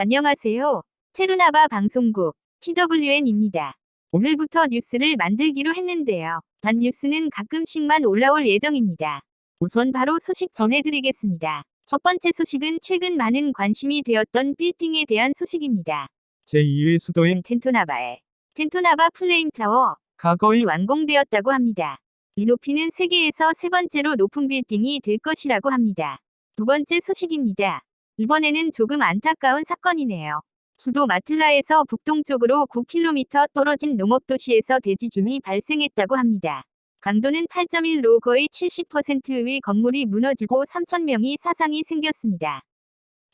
안녕하세요. 테루나바 방송국 TWN입니다. 오늘부터 뉴스를 만들기로 했는데요. 단 뉴스는 가끔씩만 올라올 예정입니다. 우선 바로 소식 전해드리겠습니다. 첫 번째 소식은 최근 많은 관심이 되었던 빌딩에 대한 소식입니다. 제2의 수도인 텐토나바의 텐토나바 플레임타워 과거의 이 완공되었다고 합니다. 이 높이는 세계에서 세 번째로 높은 빌딩이 될 것이라고 합니다. 두 번째 소식입니다. 이번에는 조금 안타까운 사건이네요. 수도 마틀라에서 북동쪽으로 9km 떨어진 농업도시에서 대지진이 발생했다고 합니다. 강도는 8.1로 거의 70%의 건물이 무너지고 3,000명이 사상이 생겼습니다.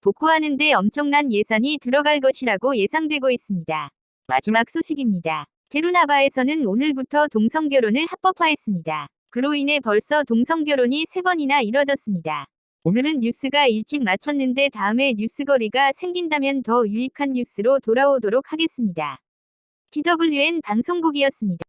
복구하는 데 엄청난 예산이 들어갈 것이라고 예상되고 있습니다. 마지막 소식입니다. 테루나바에서는 오늘부터 동성결혼을 합법화했습니다. 그로 인해 벌써 동성결혼이 세 번이나 이뤄졌습니다. 오늘은 뉴스가 일찍 마쳤는데 다음에 뉴스거리가 생긴다면 더 유익한 뉴스로 돌아오도록 하겠습니다. TWN 방송국이었습니다.